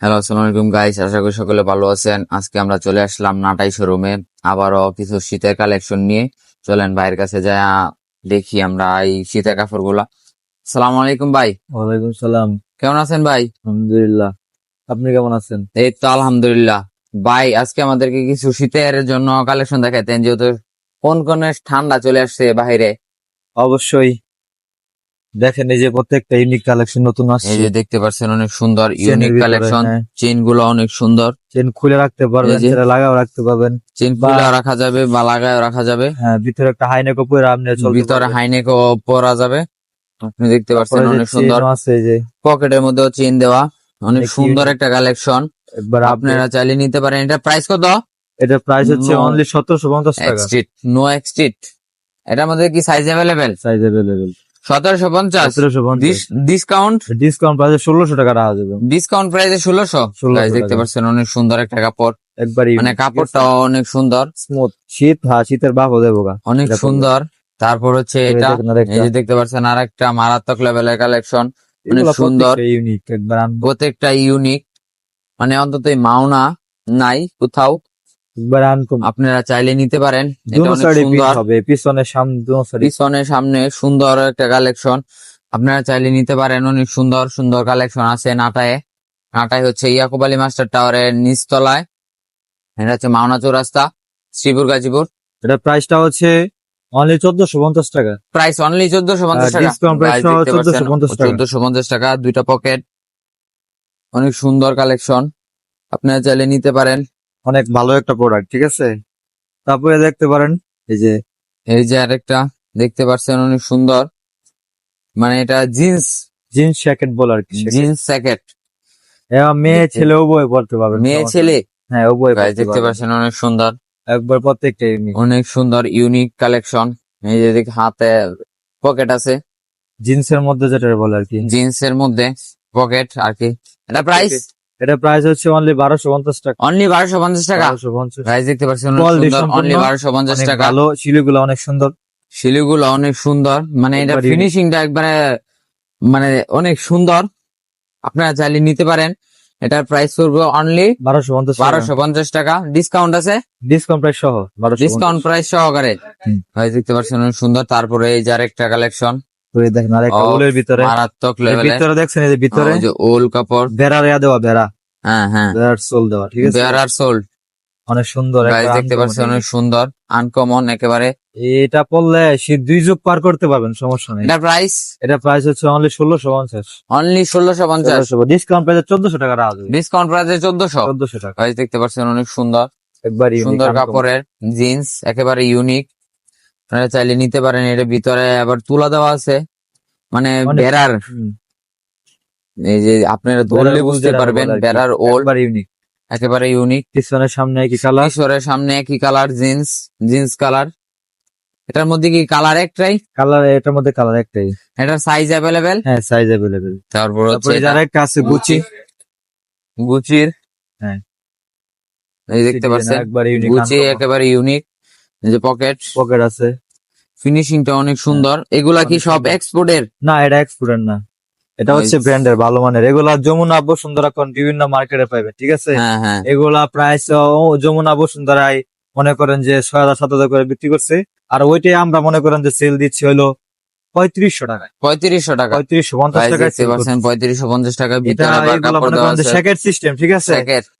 Hello আসসালামু আলাইকুম guys আশা করি সকলে ভালো আছেন। আজকে আমরা চলে আসলাম নাটাই শোরুমে আবারও কিছু শীতের কালেকশন নিয়ে। চলেন ভাইয়ের কাছে যা দেখি আমরা এই শীতের কাপড়গুলা। সালাম আলাইকুম ভাই। ওয়ালাইকুম সালাম। কেমন আছেন ভাই? আলহামদুলিল্লাহ। আপনি কেমন আছেন? এই তো আলহামদুলিল্লাহ। ভাই আজকে আমাদেরকে কিছু শীতের জন্য কালেকশন দেখাতেন যেহেতু কোন কোন ঠান্ডা চলে আসছে বাইরে অবশ্যই। দেখেন এই যে প্রত্যেকটা ইউনিক কালেকশন নতুন এই যে দেখতে পাচ্ছেন অনেক সুন্দর ইউনিক কালেকশন। চেনগুলো অনেক সুন্দর। চেন খুলে রাখতে পারবেন। সেটা লাগাও রাখতে পারবেন। চেন খুলে রাখা যাবে বা লাগায় রাখা যাবে। হ্যাঁ ভিতরে একটা হাইনেক উপরে আপনি ভিতরে। হাইনেকও পরা যাবে। আপনি দেখতে পাচ্ছেন অনেক সুন্দর। আছে এই যে। পকেটের মধ্যেও চেন দেওয়া অনেক সুন্দর একটা কালেকশন একবার আপনারা চাইলে নিতে পারেন। এটা প্রাইস কত? এটা প্রাইস হচ্ছে অনলি সতেরোশো পঞ্চাশ টাকা। এক্সট্রিট নো এক্সট্রিট এটার মধ্যে কি সাইজ অ্যাভেলেবেল সাইজ অ্যাভেলেবেল সতেরোশো পঞ্চাশ। সতেরোশো পঞ্চাশ। ডিসকাউন্ট ডিসকাউন্ট প্রাইসে ষোলোশো টাকা রাখা যাবে। ডিসকাউন্ট প্রাইসে ষোলোশো? 1600 দেখতে। পাচ্ছেন অনেক সুন্দর একটা কাপড়। একবারই মানে কাপড়টাও অনেক সুন্দর। স্মুথ। শীত হ্যাঁ শীতের বাপও দেবো গা। অনেক সুন্দর। তারপর হচ্ছে এটা এই যে দেখতে পাচ্ছেন আর একটা মারাত্মক লেভেলের কালেকশন অনেক সুন্দর। ইউনিক প্রত্যেকটা ইউনিক মানে অন্তত মাওনা নাই কোথাও। একবার আনকম। আপনারা চাইলে নিতে পারেন। এটা অনেক সুন্দর। হবে পিছনে সামনে পিছনে সামনে সুন্দর একটা কালেকশন। আপনারা চাইলে নিতে পারেন অনেক সুন্দর সুন্দর কালেকশন আছে নাটায়। নাটায় হচ্ছে ইয়াকুব আলী মাস্টার টাওয়ারের নিচতলায়। এটা হচ্ছে মাওনা চৌরাস্তা শ্রীপুর গাজীপুর। এটা প্রাইসটা হচ্ছে অনলি চোদ্দশো পঞ্চাশ টাকা। প্রাইস অনলি চোদ্দশো পঞ্চাশ টাকা। discount price সহ 1450 টাকা। চোদ্দশো পঞ্চাশ টাকা দুইটা পকেট অনেক সুন্দর কালেকশন। আপনারা চাইলে নিতে পারেন। অনেক ভালো একটা প্রোডাক্ট ঠিক আছে? তারপরে দেখতে পারেন এই যে এই যে আরেকটা দেখতে পাচ্ছেন অনেক সুন্দর। মানে এটা জিন্স জিন্স জ্যাকেট বল আর কি জিন্স জ্যাকেট মেয়ে ছেলে উভয় পড়তে পারবেন মেয়ে ছেলে? হ্যাঁ উভয় দেখতে। পাচ্ছেন অনেক সুন্দর। একবার প্রত্যেকটা অনেক সুন্দর ইউনিক কালেকশন এই যে দেখি হাতে পকেট আছে। জিন্সের মধ্যে যেটা বলে আর কি। জিন্সের মধ্যে পকেট আর কি। এটা প্রাইস এটা প্রাইস হচ্ছে অনলি বারোশো পঞ্চাশ টাকা। অনলি বারোশো পঞ্চাশ টাকা? বারোশো পঞ্চাশ। প্রাইস দেখতে পাচ্ছেন অনলি বারোশো পঞ্চাশ টাকা। ভালো শিলিগুলো অনেক সুন্দর। শিলিগুলো অনেক সুন্দর। মানে এটা ফিনিশিংটা একবারে মানে অনেক সুন্দর। আপনারা চাইলে নিতে পারেন। এটার প্রাইস করবে অনলি বারোশো পঞ্চাশ বারোশো পঞ্চাশ টাকা। ডিসকাউন্ট আছে? ডিসকাউন্ট প্রাইস সহ ডিসকাউন্ট প্রাইস সহকারে। ভাই দেখতে পাচ্ছেন অনেক সুন্দর। তারপরে এই যে আরেকটা কালেকশন করে দেখেন আর একটা উলের ভিতরে। মারাত্মক লেভেলে ভিতরে দেখছেন এই যে ভিতরে? যে ওল কাপড়। বেড়া রেয়া দেওয়া বেড়া। হ্যাঁ হ্যাঁ। বেড়ার সোল দেওয়া ঠিক আছে? বেয়ার আর সোল্ড অনেক সুন্দর গাইস দেখতে পাচ্ছেন অনেক সুন্দর আনকমন একেবারে। এটা পড়লে সে দুই যুগ পার করতে পারবেন সমস্যা নেই। এটা প্রাইস এটা প্রাইস হচ্ছে অনলি ষোলোশো পঞ্চাশ। অনলি ষোলোশো পঞ্চাশ। ডিসকাউন্ট প্রাইস চোদ্দশো টাকা যাবে ডিসকাউন্ট প্রাইসে চোদ্দশো। চোদ্দশো টাকা। গাইস দেখতে পাচ্ছেন অনেক সুন্দর। একবার সুন্দর কাপড়ের জিন্স একেবারে ইউনিক আপনারা চাইলে নিতে পারেন এটা ভিতরে আবার তুলা দেওয়া আছে। মানে বেড়ার এই যে আপনারা ধরলে বুঝতে পারবেন বেড়ার ওল্ড ইউনিক একেবারে ইউনিক পিছনের সামনে কি কালার কিশোরের সামনে একই কালার জিন্স জিন্স কালার এটার মধ্যে কি কালার একটাই? কালার এটার মধ্যে কালার একটাই। এটার সাইজ অ্যাভেলেবেল হ্যাঁ সাইজ অ্যাভেলেবেল তারপর হচ্ছে যারা একটা আছে গুচি গুচির হ্যাঁ। এই দেখতে পাচ্ছেন? একবার ইউনিক গুচি একেবারে ইউনিক যে পকেট পকেট আছে। ফিনিশিংটা অনেক সুন্দর। এগুলা কি সব। এক্সপোর্টের না এটা এক্সপোর্টের না। এটা হচ্ছে. ব্র্যান্ডের ভালো মানের। এগুলা যমুনা বসুন্ধরা কোন বিভিন্ন মার্কেটে পাইবে ঠিক আছে? হ্যাঁ হ্যাঁ। এগুলা প্রাইস যমুনা বসুন্ধরায় মনে করেন যে ছয় হাজার সাত হাজার করে বিক্রি করছে। আর ওইটাই আমরা মনে করেন যে সেল দিচ্ছি হলো পঁয়ত্রিশশো টাকা পঁয়ত্রিশশো টাকা। পঁয়ত্রিশশো পঞ্চাশ টাকা পঁয়ত্রিশশো পঞ্চাশ টাকা ভিতরে সিস্টেম ঠিক আছে?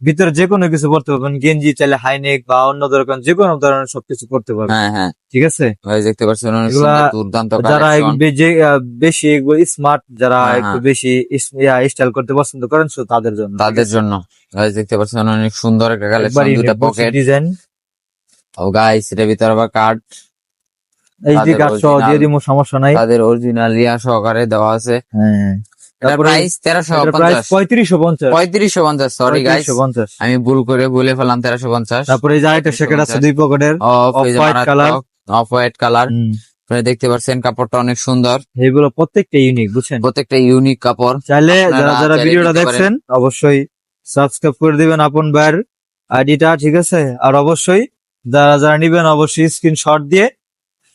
ভিতরে যে কোনো কিছু পড়তে পারবেন গেঞ্জি চাইলে হাইনেক বা অন্য ধরনের যে কোনো ধরনের সবকিছু করতে পারবেন। হ্যাঁ হ্যাঁ। ঠিক আছে? ভাই দেখতে পাচ্ছেন দুর্দান্ত যারা বেশি স্মার্ট যারা হ্যাঁ, একটু হ্যাঁ। বেশি স্টাইল করতে পছন্দ করেন তাদের জন্য তাদের জন্য। গাইস দেখতে পাচ্ছেন অনেক সুন্দর একটা কালেকশন দুটা পকেট ডিজাইন ও গাইস এটার ভিতরে আবার কার্ড এইচডি কার্ড সহ দিয়ে দিব সমস্যা নাই। তাদের অরিজিনাল ইয়া সহকারে দেওয়া আছে। হ্যাঁ। আমি ভুল করে বলে ফেলাম তেরোশো পঞ্চাশ। তারপরে দুই পকেটের অফ হোয়াইট কালার আপনারা দেখতে পাচ্ছেন কাপড়টা অনেক সুন্দর। এইগুলো প্রত্যেকটা ইউনিক বুঝছেন? প্রত্যেকটা ইউনিক কাপড়। চাইলে যারা যারা ভিডিওটা দেখছেন অবশ্যই সাবস্ক্রাইব করে দিবেন আপন ভাইয়ের আইডিটা ঠিক আছে? আর অবশ্যই যারা যারা নিবেন অবশ্যই স্ক্রিনশট দিয়ে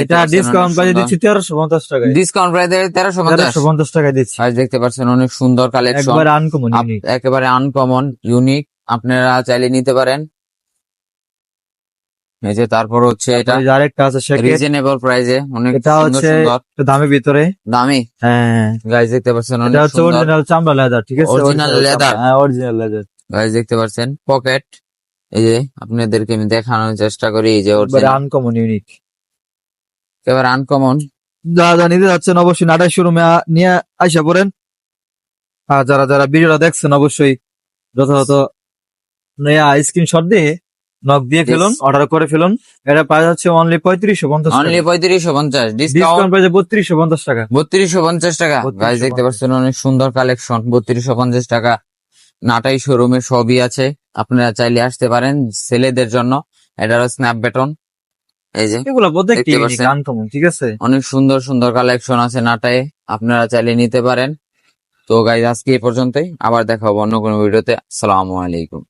এটা ডিসকাউন্ট প্রাইস দিচ্ছি তেরোশো পঞ্চাশ ডিসকাউন্ট প্রাইস 1350 তেরোশো দিচ্ছি। গাইস দেখতে পাচ্ছেন অনেক সুন্দর কালেকশন একবারে আনকমন ইউনিক একেবারে আনকমন ইউনিক আপনারা চাইলে নিতে পারেন। এই যে তারপর হচ্ছে এটা। আরেকটা আছে শেখের রিজনেবল প্রাইসে অনেক এটা হচ্ছে দামের ভিতরে। দামি? হ্যাঁ। গাইস দেখতে পাচ্ছেন অনেক চামড়া লেদার ঠিক আছে। হ্যাঁ অরিজিনাল লেদার গাইস দেখতে পাচ্ছেন পকেট এই যে আপনাদেরকে আমি দেখানোর চেষ্টা করি। এই যে অরিজিনাল আনকমন ইউনিক একেবারে আনকমন যারা যারা নিতে যাচ্ছেন অবশ্যই নাটাই শোরুমে নিয়ে আইসা পড়েন। আর যারা যারা ভিডিওটা দেখছেন অবশ্যই যথাযথ স্ক্রিনশট দিয়ে নক দিয়ে ফেলুন অর্ডার করে ফেলুন। এটা প্রাইস হচ্ছে অনলি পঁয়ত্রিশশো পঞ্চাশ অনলি পঁয়ত্রিশশো পঞ্চাশ ডিসকাউন্ট প্রাইসে বত্রিশশো পঞ্চাশ টাকা। বত্রিশশো পঞ্চাশ টাকা। 3250 দেখতে পাচ্ছেন অনেক সুন্দর কালেকশন বত্রিশশো পঞ্চাশ টাকা। নাটাই শোরুমে সবই আছে। আপনারা চাইলে আসতে পারেন ছেলেদের জন্য। এটা হলো স্ন্যাপ বেটন এই যে এগুলো প্রত্যেকটি দেখতে পাচ্ছেন? আনকমন ঠিক আছে? অনেক সুন্দর সুন্দর কালেকশন আছে নাটায় আপনারা চাইলে নিতে পারেন। তো গাইজ আজকে এই পর্যন্তই আবার দেখা হবে অন্য কোনো ভিডিওতে আসসালামু আলাইকুম।